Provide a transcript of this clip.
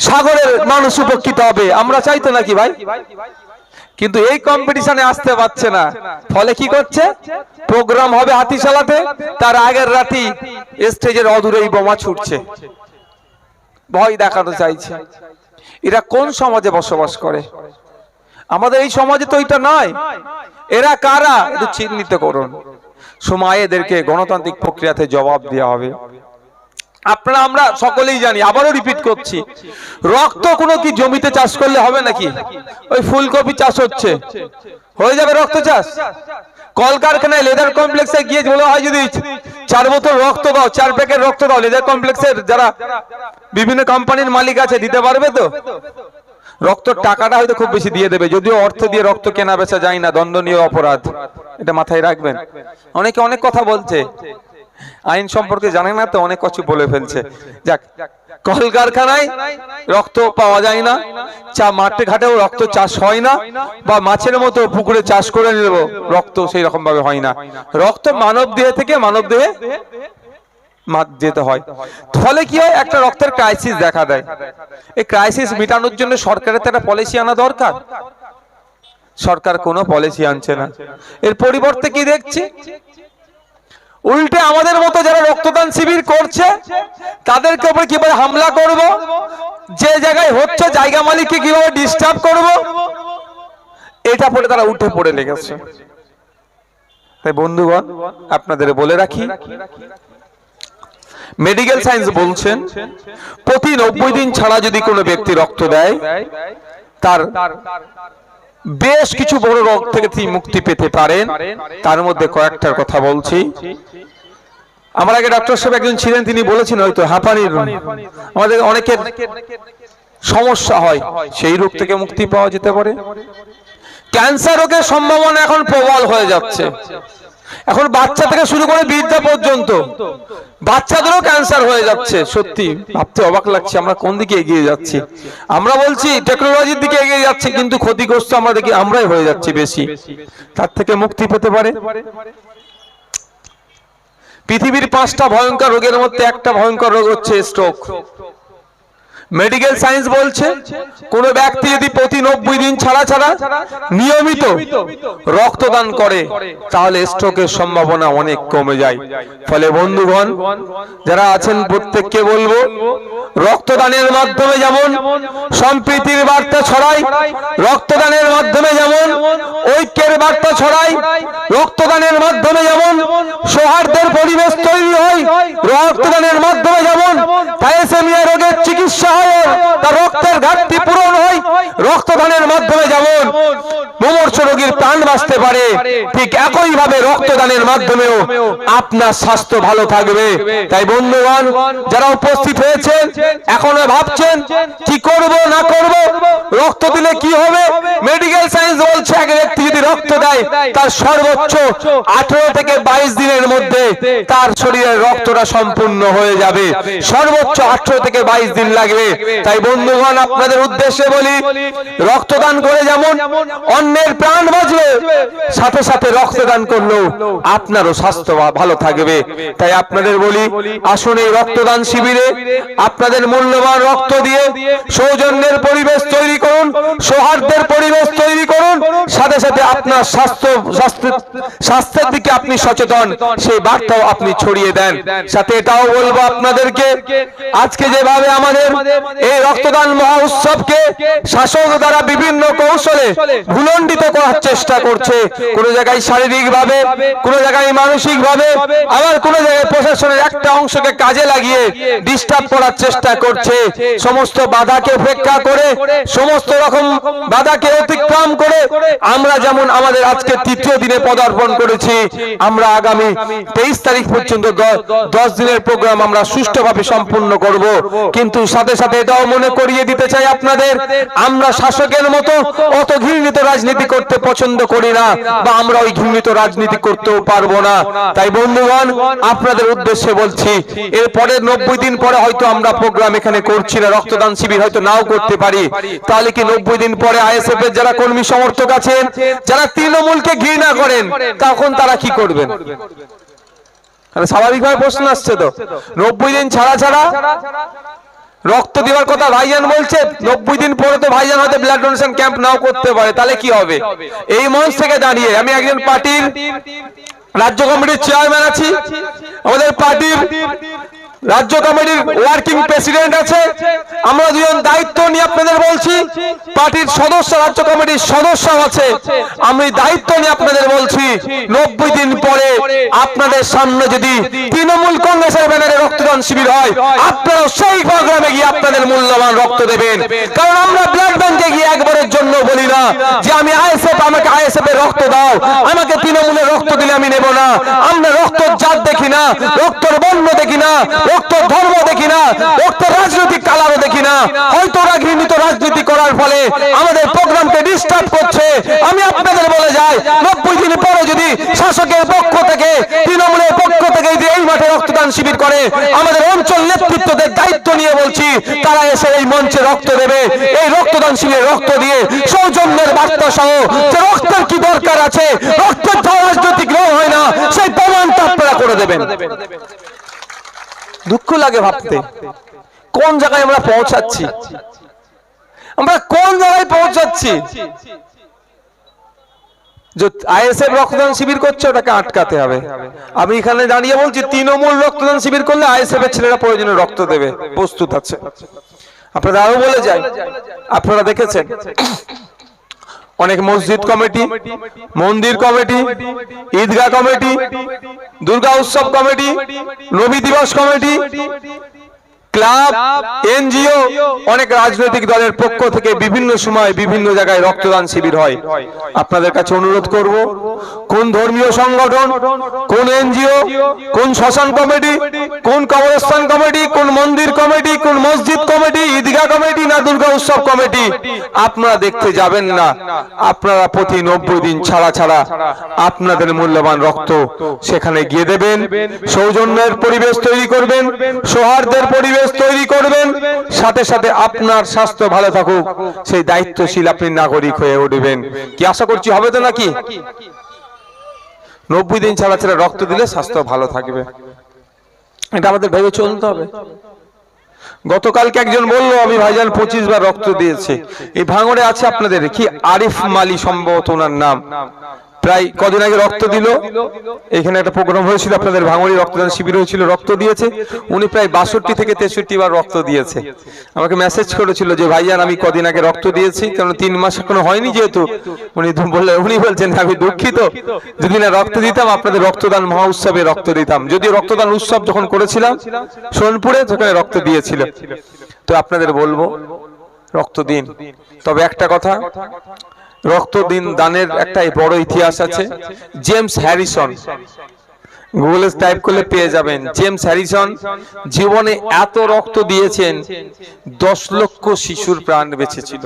সাগরের আমরা চাই তো নাকি ভাই? কিন্তু এই কম্পিটিশনে আসতে পারছে না। ফলে কি করছে? প্রোগ্রাম হবে হাতিশালাতে। তার আগের রাতি স্টেজের অদূরেই বোমা ছুটছে। ভয় দেখাতে চাইছে। এরা কোন সমাজে বসবাস করে? আমাদের এই সমাজে তো এটা নয়। এরা কারা? একটু চিহ্নিত করুন। সময় এদেরকে গণতান্ত্রিক প্রক্রিয়াতে জবাব দেওয়া হবে। আপনারা, আমরা সকলেই জানি, আবারও রিপিট করছি, রক্ত কোনো কি জমিতে চাষ করলে হবে নাকি? ওই ফুলকপি চাষ হচ্ছে। হয়ে যাবে রক্ত চাষ? কলকারখানায় লেদার কমপ্লেক্সে গিয়ে বলা হয় যদি চার বোতল রক্ত দাও, চার প্যাকেট রক্ত দাও, লেদার কমপ্লেক্সের যারা বিভিন্ন কোম্পানির মালিক আছে, দিতে পারবে তো? রক্তর টাকাটা হয়তো খুব বেশি দিয়ে দেবে, যদিও অর্থ দিয়ে রক্ত কেনা বেচা যায় না, দণ্ডনীয় অপরাধ। এটা মাথায় রাখবেন। অনেকে অনেক কথা বলছে। আইন সম্পর্কে জানে না তো, অনেক কিছু বলে ফেলছে। যাক, কলকারখানায় রক্ত পাওয়া যায় না, চা মাঠে ঘাটেও রক্ত চাষ হয় না, বা মাছের মতো পুকুরে চাষ করে নেব, রক্ত সেই রকম ভাবে হয় না। রক্ত মানব দেহে থেকে মানব দেহে যেতে হয়। ফলে কি হয়? একটা রক্তের ক্রাইসিস দেখা দেয়। এই ক্রাইসিস মেটানোর জন্য সরকারের একটা পলিসি আনা দরকার। সরকার কোনো পলিসি আনছে না। এর পরিবর্তে কি দেখছি? উল্টে আমাদের মতো যারা রক্তদান শিবির করছে, তাদেরকে উপরে কীভাবে হামলা করব? যে জায়গায় হচ্ছে, জায়গা মালিককে কীভাবে ডিস্টার্ব করব? এটা পড়ে তারা উঠে পড়ে লেগেছে। তাই বন্ধুগণ, আপনাদের বলে রাখি মেডিকেল সায়েন্স বলছেন প্রতি নব্বই দিন ছাড়া যদি কোনো ব্যক্তি রক্ত দেয় তার বেশ কিছু বড় রোগ থেকে তিনি মুক্তি পেতে পারেন। তার মধ্যে কয়েকটার কথা বলছি। আমার আগে ডক্টর সাহেব একজন ছিলেন তিনি বলেছেন হয়তো হাঁপানির আমাদের অনেকের সমস্যা হয় সেই রোগ থেকে মুক্তি পাওয়া যেতে পারে। ক্যান্সার রোগের সম্ভাবনা এখন প্রবল হয়ে যাচ্ছে। এখন বাচ্চা থেকে শুরু করে বৃদ্ধা পর্যন্ত, বাচ্চাদেরও ক্যান্সার হয়ে যাচ্ছে, সত্যি। ভাবতে অবাক লাগছে আমরা কোন দিকে এগিয়ে যাচ্ছি। আমরা বলছি টেকনোলজির দিকে এগিয়ে যাচ্ছি, কিন্তু ক্ষতিগ্রস্ত আমরা দেখি আমরাই হয়ে যাচ্ছি বেশি। তার থেকে মুক্তি পেতে পারে। পৃথিবীর পাঁচটা ভয়ঙ্কর রোগের মধ্যে একটা ভয়ঙ্কর রোগ হচ্ছে স্ট্রোক মেডিকেল সায়েন্স বলছে, কোন ব্যক্তি যদি প্রতি নব্বই দিন ছাড়া ছাড়া নিয়মিত রক্তদান করে, তাহলে স্ট্রোকের সম্ভাবনা অনেক কমে যায়। ফলে বন্ধুগণ, যারা আছেন প্রত্যেককে বলব, রক্তদানের মাধ্যমে যেমন সম্প্রীতির বার্তা ছড়ায়, রক্তদানের মাধ্যমে যেমন ঐক্যের বার্তা ছড়ায়, রক্তদানের মাধ্যমে যেমন সৌহার্দ্যের পরিবেশ তৈরি হয়, রক্তদানের মাধ্যমে যেমন রোগের চিকিৎসা প্রাণ বাঁচতে পারে, ঠিক একই ভাবে রক্তদানের মাধ্যমেও আপনার স্বাস্থ্য ভালো থাকবে। তাই বন্ধুগণ, যারা উপস্থিত হয়েছেন, এখনও ভাবছেন, কি করব, না করব রক্ত দিলে কি হবে? মেডিকেল সায়েন্স বলছে, এক ব্যক্তি যদি রক্ত দেয়, তার সর্বোচ্চ আঠারো থেকে বাইশ দিনের মধ্যে তার শরীরের রক্তটা সম্পূর্ণ হয়ে যাবে। সর্বোচ্চ আঠারো থেকে বাইশ দিন লাগবে। তাই বন্ধুগণ, আপনাদের উদ্দেশ্যে বলি, রক্তদান করে যেমন অন্যের প্রাণ বাঁচবে, সাথে সাথে রক্তদান করলেও আপনারও স্বাস্থ্য ভালো থাকবে। তাই আপনাদের বলি, আসুন এই রক্তদান শিবিরে, আপনাদের মূল্যবান রক্ত দিয়ে সৌজন্যের পরিবেশ তৈরি করুন সৌহার্দ্যের পরিবেশ তৈরি সাথে সাথে আপনার স্বাস্থ্য স্বাস্থ্য, স্বাস্থ্যের দিকে আপনি সচেতন, সেই বার্তাও আপনি ছড়িয়ে দেন। সাথে এটাও বলব আপনাদেরকে, আজকে যেভাবে আমাদের এই রক্তদান মহা উৎসবকে শাসক দ্বারা বিভিন্ন কৌশলে ভুলণ্ডিত করার চেষ্টা করছে, কোন জায়গায় শারীরিক ভাবে কোন জায়গায় মানসিক ভাবে আবার কোন জায়গায় প্রশাসনের একটা অংশকে কাজে লাগিয়ে ডিস্টার্ব করার চেষ্টা করছে। সমস্ত বাধাকে উপেক্ষা করে, সমস্ত রকম বাধাকে অতিক্রম করে আমরা যেমন আমাদের আজকে তৃতীয় দিনে পদার্পণ করেছি, আমরা আগামী তেইশ তারিখ পর্যন্ত দশ দিনের প্রোগ্রাম আমরা সুষ্ঠুভাবে সম্পূর্ণ করব। কিন্তু সাথে সাথে এটাও মনে করিয়ে দিতে চাই আপনাদের, আমরা শাসকের মতো অত ঘৃণিত রাজনীতি করতে পছন্দ করি না বা আমরা ওই ঘৃণিত রাজনীতি করতেও পারব না। তাই বন্ধুগণ, আপনাদের উদ্দেশ্যে বলছি এরপরে নব্বই দিন পরে হয়তো আমরা প্রোগ্রাম এখানে করছি না, রক্তদান শিবির হয়তো নাও করতে পারি। তাহলে কি নব্বই দিন পরে আইএসএফ এর যারা কর্মী সমর্থক আছেন, যারা তৃণমূলকে ঘৃণা করেন, তখন তারা কি করবেন? স্বাভাবিকভাবে প্রশ্ন আসছে তো। নব্বই দিন ছাড়া ছাড়া রক্ত দেওয়ার কথা ভাইজান বলছে, নব্বই দিন পরে তো ভাইজান হয়তো ব্লাড ডোনেশন ক্যাম্প নাও করতে পারে, তাহলে কি হবে? এই মঞ্চ থেকে দাঁড়িয়ে আমি একজন পার্টির রাজ্য কমিটির চেয়ারম্যান আছি, আমাদের পার্টির রাজ্য কমিটির ওয়ার্কিং প্রেসিডেন্ট আছে। আমরা দুজন দায়িত্ব নিয়ে আপনাদের বলছি, পার্টির সদস্য, রাজ্য কমিটির সদস্য আছে। আমি দায়িত্ব নিয়ে আপনাদের বলছি, নব্বই দিন পরে আপনাদের সামনে যদি তৃণমূল কংগ্রেসের ব্যানারে রক্তদান শিবির হয় আপনারা সেই প্রোগ্রামে গিয়ে আপনাদের মূল্যবান রক্ত দেবেন। কারণ আমরা ব্লাড ব্যাংকে গিয়ে একবারের জন্য বলি না যে আমি আইএসএফ, আমাকে আইএসএফ এর রক্ত দাও, আমাকে তৃণমূলের রক্ত দিলে আমি নেব না। আমরা রক্তর জাত দেখি না, রক্তর বর্ণ দেখি না রক্তর ধর্ম দেখি না রক্তের রাজনৈতিক কালারও দেখি না। হয়তো ওরা ঘৃণিত রাজনীতি করার ফলে আমাদের প্রোগ্রামকে ডিস্টার্ব করছে। আমি আপনাদের বলে যাই, নব্বই দিন পরে যদি শাসকের পক্ষ থেকে, তৃণমূলের পক্ষ থেকে যদি এই মাঠে রক্তদান শিবির করে, আমাদের অঞ্চল নেতৃত্বদের দায়িত্ব নিয়ে বলছি, তারা এসে এই মঞ্চে রক্ত দেবে। এই রক্তদান শিবিরে রক্ত দিয়ে সৌজন্যের বার্তা সহ যে রক্তের কি দরকার আছে, রক্তের রাজনৈতিক রং হয় না, সেই প্রমাণটা আপনারা করে দেবেন। দুঃখ লাগে ভাবতে। কোন জায়গায় আমরা পৌঁছাচ্ছি? আমরা কোন জায়গায় পৌঁছাচ্ছি? আইএসএফ রক্তদান শিবির করছে, ওটাকে আটকাতে হবে। আমি এখানে দাঁড়িয়ে বলছি, তৃণমূল রক্তদান শিবির করলে আইএসএফ এর ছেলেরা প্রয়োজনে রক্ত দেবে। প্রস্তুত আছে। আপনারা আরও বলে যাই। আপনারা দেখেছেন? অনেক মসজিদ কমিটি, মন্দির কমিটি, ঈদগাহ কমিটি, দুর্গা উৎসব কমিটি, নবী দিবস কমিটি, ক্লাব, এনজিও, অনেক রাজনৈতিক দলের পক্ষ থেকে বিভিন্ন সময় বিভিন্ন জায়গায় রক্তদান শিবির হয়। আপনাদের কাছে অনুরোধ করব, কোন ধর্মীয় সংগঠন, কোন এনজিও, কোন শ্মশান কমিটি, কোন কবরস্থান কমিটি, কোন মন্দির কমিটি কোন মসজিদ কমিটি ঈদগাহ কমিটি না দুর্গা উৎসব কমিটি, আপনারা দেখতে যাবেন না। আপনারা প্রতি নব্বই দিন ছাড়া ছাড়া আপনাদের মূল্যবান রক্ত সেখানে গিয়ে দেবেন, সৌজন্যের পরিবেশ তৈরি করবেন, সৌহার্দ্যের পরিবেশ তৈরি করবেন, সাথে সাথে আপনার স্বাস্থ্য ভালো থাকুক, সেই দায়িত্বশীল আপনি নাগরিক হয়ে উঠবেন। কি আশা করছি, হবে তো নাকি? নব্বই দিন ছাড়া ছাড়া রক্ত দিলে স্বাস্থ্য ভালো থাকবে। এটা আমাদের ভেবে চলতে হবে। গতকালকে একজন বলল, আমি ভাইজান পঁচিশ বার রক্ত দিয়েছে। এই ভাঙড়ে আছে আপনাদের কি আরিফ মালি সম্ভবত ওনার নাম? প্রায় কদিন আগে রক্ত দিল। এখানে একটা প্রোগ্রাম হয়েছিল, আপনাদের ভাঙড়ি রক্তদান শিবির হয়েছিল, রক্ত দিয়েছে। উনি প্রায় বাষট্টি থেকে তেষট্টি বার রক্ত দিয়েছে। আমাকে মেসেজ করেছিল যে, ভাইজান, আমি কদিন আগে রক্ত দিয়েছি কারণ তিন মাস এখনও হয়নি যেহেতু। উনি বললেন উনি বলছেন, আমি দুঃখিত। যদি না রক্ত দিতাম, আপনাদের রক্তদান মহা উৎসবে রক্ত দিতাম। যদিও রক্তদান উৎসব যখন করেছিলাম, সোনপুরে সেখানে রক্ত দিয়েছিল। তো আপনাদের বলব, রক্ত দিন। তবে একটা কথা রক্ত দিন দানের একটা বড় ইতিহাস আছে, জেমস হ্যারিসন। গুগলে টাইপ করলে পেয়ে যাবেন, জেমস হ্যারিসন জীবনে এত রক্ত দিয়েছেন, দশ লক্ষ শিশুর প্রাণ বেঁচেছিল।